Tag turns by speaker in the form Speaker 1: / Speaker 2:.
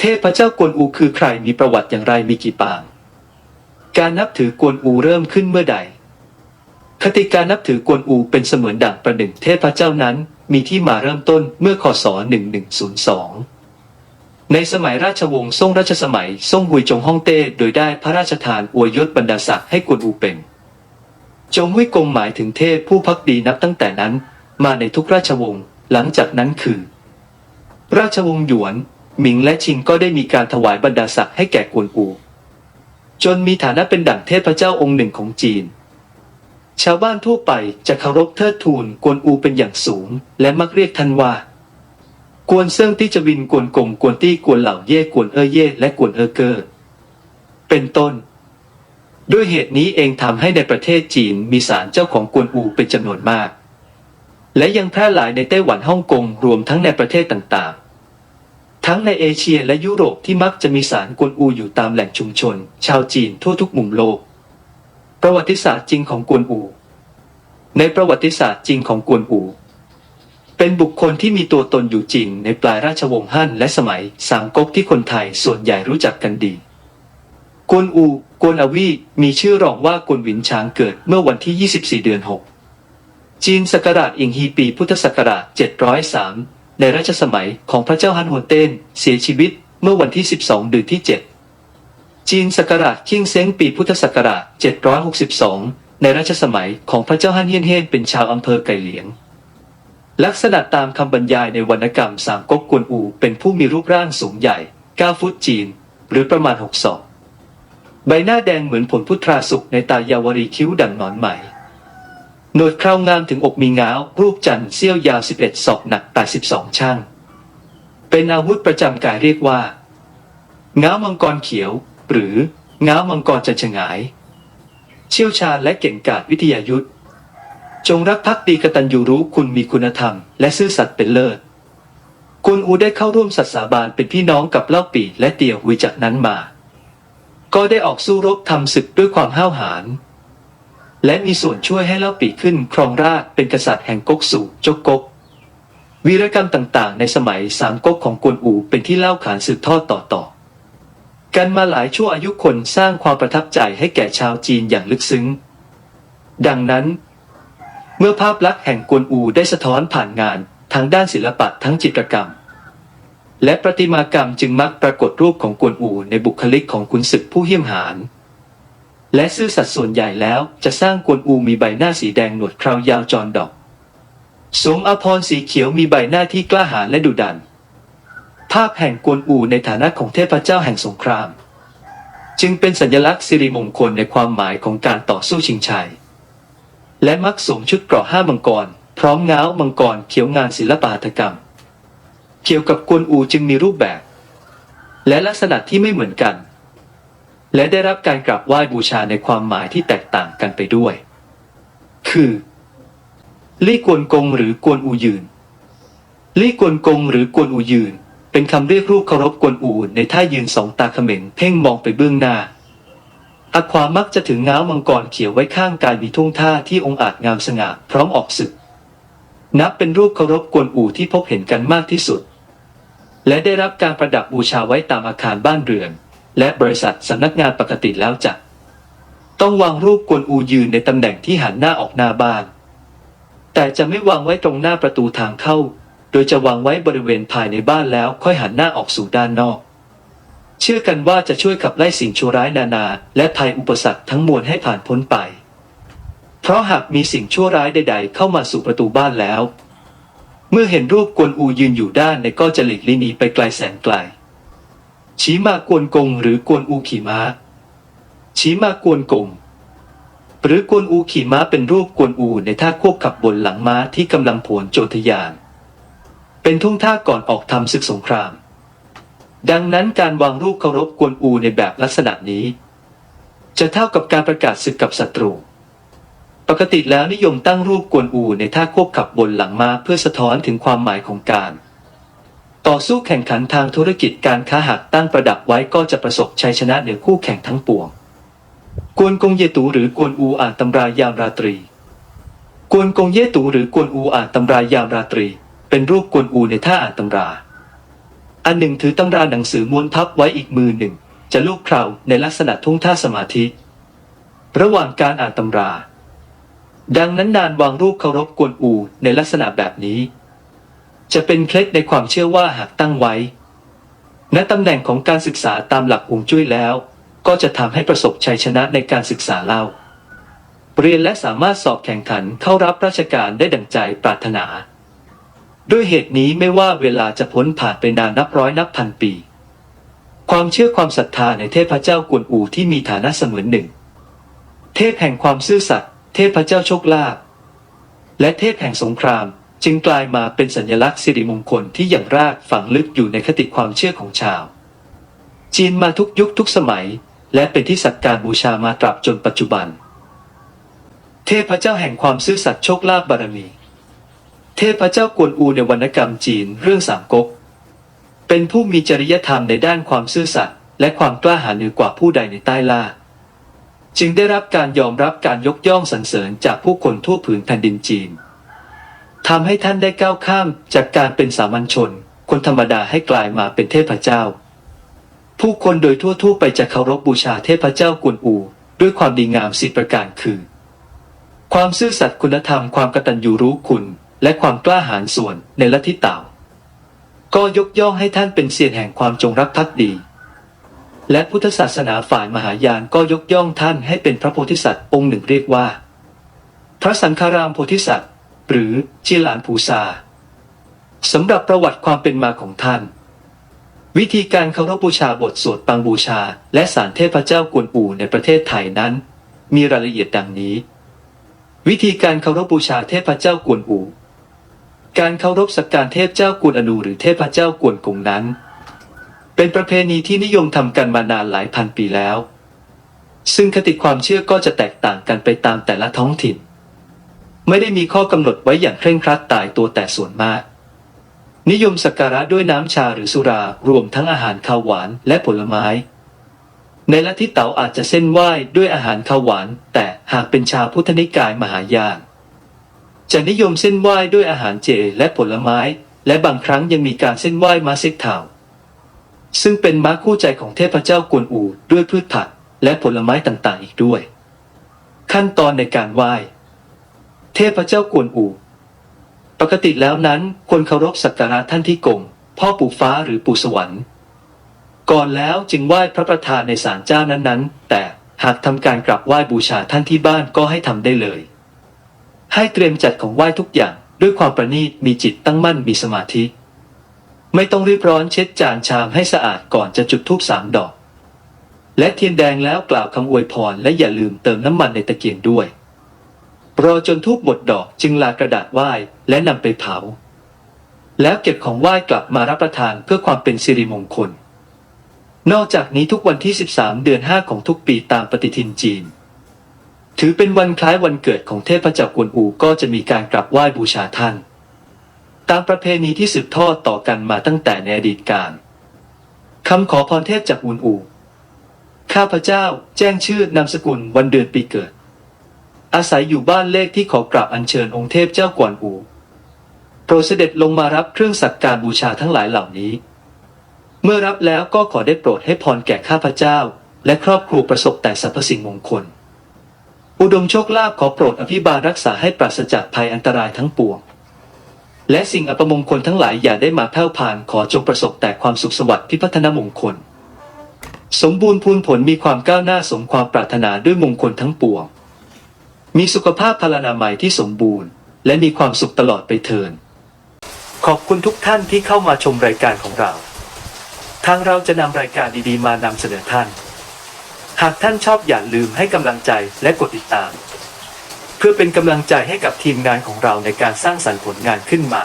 Speaker 1: เทพเจ้ากวนอูคือใครมีประวัติอย่างไรมีกี่ปาง การนับถือกวนอูเริ่มขึ้นเมื่อใด คติการนับถือกวนอูเป็นเสมือนดั่งประหนึ่งเทพเจ้านั้นมีที่มาเริ่มต้นเมื่อคศ 1102 ในสมัยราชวงศ์ซ่งรัชสมัยซ่งฮุยจงฮ่องเต้โดยได้พระราชทานอวยยศบรรดาศักดิ์ให้กวนอูเป็น จงฮุยกงหมายถึงเทพผู้พักดีนับตั้งแต่นั้น มาในทุกราชวงศ์หลังจากนั้นคือ ราชวงศ์หยวน หมิงและชิงก็ได้มีการถวายบรรดาศักดิ์ให้แก่กวนอู จนมีฐานะเป็นดั่งเทพเจ้าองค์หนึ่งของจีน ชาวบ้านทั่วไปจะเคารพเทิดทูนกวนอูเป็นอย่างสูง และมักเรียกท่านว่ากวนเซิ่งที่จะวินกวนกงกวนตี้กวนเหล่าเย่กวนเออเย่และกวนเออเกอเป็นต้น ด้วยเหตุนี้เองทำให้ในประเทศจีนมีศาลเจ้าของกวนอูเป็นจำนวนมาก และยังแพร่หลายในไต้หวันฮ่องกงรวมทั้งในประเทศต่าง ทั้งในเอเชียและยุโรปที่มักจะมีศาลกวนอูอยู่ตามแหล่งชุมชน ชาวจีนทั่วทุกมุมโลก ประวัติศาสตร์จริงของกวนอู ในประวัติศาสตร์จริงของกวนอู เป็นบุคคลที่มีตัวตนอยู่จริงในปลายราชวงศ์ฮั่นและสมัยสามก๊กที่คนไทยส่วนใหญ่รู้จักกันดี กวนอู กวนอวีมีชื่อรองว่ากวนหวินช้างเกิดเมื่อวันที่ 24 เดือน 6 จีนศักราชอิงฮีปีพุทธศักราช703 ในรัชสมัยของพระเจ้าฮันโฮเต้นเสียชีวิตเมื่อวันที่ 12 เดือนที่ 7 จีนศักราชคิงเซ้งปีพุทธศักราช 762 ในรัชสมัยของพระเจ้าฮั่นเฮียนเฮนเป็นชาวอำเภอไก่เหลียง ลักษณะตามคำบรรยายในวรรณกรรมสามก๊กกวนอูเป็นผู้มีรูปร่างสูงใหญ่ 9 ฟุตจีน หรือประมาณ 6 ศอก ใบหน้าแดงเหมือนผลพุทราสุกในตายาวรีคิ้วดังหนอนไหม หนวดเคราวงามถึงอกมีง้าวรูปจันทร์เสี้ยวยาว 11ศอกหนัก 82 ช่าง เป็นอาวุธประจำกายเรียกว่า ง้าวมังกรเขียว หรือ ง้าวมังกรจันฉงาย เชี่ยวชาญและเก่งกาจวิทยายุทธ จงรักภักดีกตัญญูรู้คุณมีคุณธรรม และซื่อสัตย์เป็นเลิศกวนอูได้เข้าร่วมสัตสาบานเป็นพี่น้องกับเล่าปีและเตียวหุยจากนั้นมา ก็ได้ออกสู้รบทำศึกด้วยความห้าวหาญ และมีส่วนช่วยให้เล่าปีขึ้นครองราชเป็นกษัตริย์แห่งก๊กสู่จกก๊กวีรกรรมต่างๆ ในสมัยสามก๊กของกวนอูเป็นที่เล่าขานสืบทอดต่อๆกันมาหลายชั่วอายุคนสร้างความประทับใจให้แก่ชาวจีนอย่างลึกซึ้ง ดังนั้น เมื่อภาพลักษณ์แห่งกวนอูได้สะท้อนผ่านงานทั้งด้านศิลปะทั้งจิตรกรรม และประติมากรรมจึงมักปรากฏรูปของกวนอูในบุคลิกของขุนศึกผู้เหี้ยมหาญ และซื่อสัตย์ส่วนใหญ่แล้วจะสร้างกวนอูมีใบหน้าสีแดงหนวดเคราวยาวจรดอกสวมอภรณ์สีเขียวมีใบหน้าที่กล้าหาญและดุดัน ภาพแห่งกวนอูในฐานะของเทพเจ้าแห่งสงคราม จึงเป็นสัญลักษณ์สิริมงคลในความหมายของการต่อสู้ชิงชัย และมักสวมชุดเกราะห้ามังกร พร้อมงาวมังกรเขียวงานศิลปหัตกรรม เกี่ยวกับกวนอูจึงมีรูปแบบ และลักษณะที่ไม่เหมือนกัน และได้รับการกราบไหว้บูชาในความหมายที่แตกต่างกันไปด้วย คือลี่กวนกงหรือกวนอูยืนลี่กวนกงหรือกวนอูยืน เป็นคำเรียกรูปเคารพกวนอูในท่ายืนสองตาเขม็งเพ่งมองไปเบื้องหน้าอาความมักจะถึงง้าวมังกรเขียวไว้ข้างกายมีทุ่งท่าที่องค์อาจงามสง่าพร้อมออกศึก นับเป็นรูปเคารพกวนอูที่พบเห็นกันมากที่สุด และได้รับการประดับบูชาไว้ตามอาคารบ้านเรือน และบริษัทสำนักงานปกติแล้วจัดต้องวางรูปกวนอูยืนในตำแหน่งที่หันหน้าออกหน้าบ้าน แต่จะไม่วางไว้ตรงหน้าประตูทางเข้า โดยจะวางไว้บริเวณภายในบ้านแล้วค่อยหันหน้าออกสู่ด้านนอก เชื่อกันว่าจะช่วยขับไล่สิ่งชั่วร้ายนานา และภัยอุปสรรคทั้งมวลให้ผ่านพ้นไป เพราะหากมีสิ่งชั่วร้ายใด ๆ เข้ามาสู่ประตูบ้านแล้ว เมื่อเห็นรูปกวนอูยืนอยู่ด้านในก็จะหลีกลี่หนีไปไกลแสนไกล ชี้มากวนกงหรือกวนอูขี่ม้า ชี้มากวนกง หรือกวนอูขี่ม้าเป็นรูปกวนอูในท่าควบขับบนหลังม้าที่กำลังโผนโจทยาน เป็นทุ่งท่าก่อนออกทำศึกสงคราม ดังนั้นการวางรูปเคารพกวนอูในแบบลักษณะนี้ จะเท่ากับการประกาศศึกกับศัตรู ปกติแล้วนิยมตั้งรูปกวนอูในท่าควบขับบนหลังม้าเพื่อสะท้อนถึงความหมายของการ ต่อสู้แข่งขันทางธุรกิจการค้าหากตั้งประดับไว้ก็จะประสบชัยชนะเหนือคู่แข่งทั้งปวง กวนกงเยตูหรือกวนอูอ่านตำรายามราตรี กวนกงเยตูหรือกวนอูอ่านตำรายามราตรี เป็นรูปกวนอูในท่าอ่านตำรา อันหนึ่งถือตำราหนังสือม้วนพับไว้อีกมือหนึ่ง จะลูบเคราวในลักษณะทุ่งท่าสมาธิ ระหว่างการอ่านตำรา ดังนั้นนานวางรูปเคารพกวนอูในลักษณะแบบนี้ จะเป็นเคล็ดในความเชื่อว่าหากตั้งไว้ ณตำแหน่งของการศึกษาตามหลักฮวงจุ้ยแล้ว ก็จะทำให้ประสบชัยชนะในการศึกษาเล่า เรียนและสามารถสอบแข่งขันเข้ารับราชการได้ดังใจปรารถนา ด้วยเหตุนี้ไม่ว่าเวลาจะพ้นผ่านไปนานนับร้อยนับพันปี ความเชื่อความศรัทธาในเทพเจ้ากวนอูที่มีฐานะเสมือนหนึ่ง เทพแห่งความซื่อสัตย์เทพเจ้าโชคลาภและเทพแห่งสงคราม จึงกลายมาเป็นสัญลักษณ์สิริมงคลที่อย่างรากฝังลึกอยู่ในคติความเชื่อของชาว จีนมาทุกยุคทุกสมัย และเป็นที่สักการบูชามาตราบจนปัจจุบัน เทพเจ้าแห่งความซื่อสัตย์โชคลาภบารมี เทพเจ้ากวนอูในวรรณกรรมจีนเรื่องสามก๊กเป็นผู้มีจริยธรรมในด้านความซื่อสัตย์และความกล้าหาญเหนือกว่าผู้ใดในใต้ล่าจึงได้รับการยอมรับการยกย่องสรรเสริญจากผู้คนทั่วผืนแผ่นดินจีน ทำให้ท่านได้ก้าวข้ามจากการเป็นสามัญชน คนธรรมดาให้กลายมาเป็นเทพเจ้า ผู้คนโดยทั่วๆไปจะเคารพบูชาเทพเจ้ากวนอู ด้วยความดีงามสิบประการคือ ความซื่อสัตย์คุณธรรมความกตัญญูรู้คุณ และความกล้าหาญส่วนในลัทธิเต่าก็ยกย่องให้ท่านเป็นเสียนแห่งความจงรักภักดี และพุทธศาสนาฝ่ายมหายานก็ยกย่องท่านให้เป็นพระโพธิสัตว์องค์หนึ่งเรียกว่า พระสังฆารามโพธิสัตว์ หรือจิหลานภูซาสำหรับประวัติความเป็นมาของท่าน วิธีการเคารพบูชาบทสวดปังบูชา และสารเทพเจ้ากวนอูในประเทศไทยนั้น มีรายละเอียดดังนี้ วิธีการเคารพบูชาเทพเจ้ากวนอูการเคารพสักการเทพเจ้ากวนอนูหรือเทพเจ้ากวนกงนั้น เป็นประเพณีที่นิยมทำกันมานานหลายพันปีแล้ว ซึ่งคติความเชื่อก็จะแตกต่างกันไปตามแต่ละท้องถิ่น ไม่ได้มีข้อกำหนดไว้อย่างเคร่งครัดตายตัวแต่ส่วนมาก นิยมสักการะด้วยน้ำชาหรือสุรารวมทั้งอาหารข้าวหวานและผลไม้ ในลัทธิเต๋าอาจจะเส้นไหว้ด้วยอาหารข้าวหวาน แต่หากเป็นชาวพุทธนิกายมหายานจะนิยมเส้นไหว้ด้วยอาหารเจและผลไม้ และบางครั้งยังมีการเส้นไหว้มาเซ็กเถาซึ่งเป็นม้าคู่ใจของเทพเจ้ากวนอูด้วยพืชผักและผลไม้ต่างๆอีกด้วย ขั้นตอนในการไหว้ เทพเจ้ากวนอู ปกติแล้วนั้นควรเคารพสักการะท่านที่กง พ่อปู่ฟ้าหรือปู่สวรรค์ ก่อนแล้วจึงไหว้พระประธานในศาลเจ้านั้นๆ แต่หากทำการกราบไหว้บูชาท่านที่บ้านก็ให้ทำได้เลย ให้เตรียมจัดของไหว้ทุกอย่างด้วยความประณีตมีจิตตั้งมั่นมีสมาธิ ไม่ต้องรีบร้อนเช็ดจานชามให้สะอาดก่อนจะจุดธูปสามดอก และเทียนแดงแล้วกล่าวคำอวยพรและอย่าลืมเติมน้ำมันในตะเกียงด้วย รอจนทูบหมดดอกจึงลากระดาษไหว้และนำไปเผา แล้วเก็บของไหว้กลับมารับประทานเพื่อความเป็นสิริมงคล นอกจากนี้ทุกวันที่ 13 เดือน 5 ของทุกปีตามปฏิทินจีน ถือเป็นวันคล้ายวันเกิดของเทพเจ้ากวนอูก็จะมีการกราบไหว้บูชาท่าน ตามประเพณีที่สืบทอดต่อกันมาตั้งแต่ในอดีตการคำขอพรเทพจากอุนอู ข้าพเจ้าแจ้งชื่อนามสกุลวันเดือนปีเกิด อาศัยอยู่บ้านเลขที่ขอกราบอัญเชิญองค์เทพเจ้ากวนอูโปรดเสด็จลงมารับเครื่องสักการบูชาทั้งหลายเหล่านี้ เมื่อรับแล้วก็ขอได้โปรดให้พรแก่ข้าพเจ้า และครอบครัวประสบแต่สรรพสิ่งมงคล อุดมโชคลาภขอโปรดอภิบาลรักษาให้ปราศจากภัยอันตรายทั้งปวง และสิ่งอัปมงคลทั้งหลายอย่าได้มาแผ่วผ่านขอจงประสบแต่ความสุขสวัสดิ์พิพัฒนมงคล สมบูรณ์พูนผลมีความก้าวหน้าสมความปรารถนาด้วยมงคลทั้งปวง มีสุขภาพพลานามัยที่สมบูรณ์ และมีความสุขตลอดไปเทิน ขอบคุณทุกท่านที่เข้ามาชมรายการของเรา ทางเราจะนำรายการดีๆ มานำเสนอท่าน หากท่านชอบอย่าลืมให้กำลังใจและกดติดตาม เพื่อเป็นกำลังใจให้กับทีมงานของเราในการสร้างสรรค์ผลงานขึ้นมา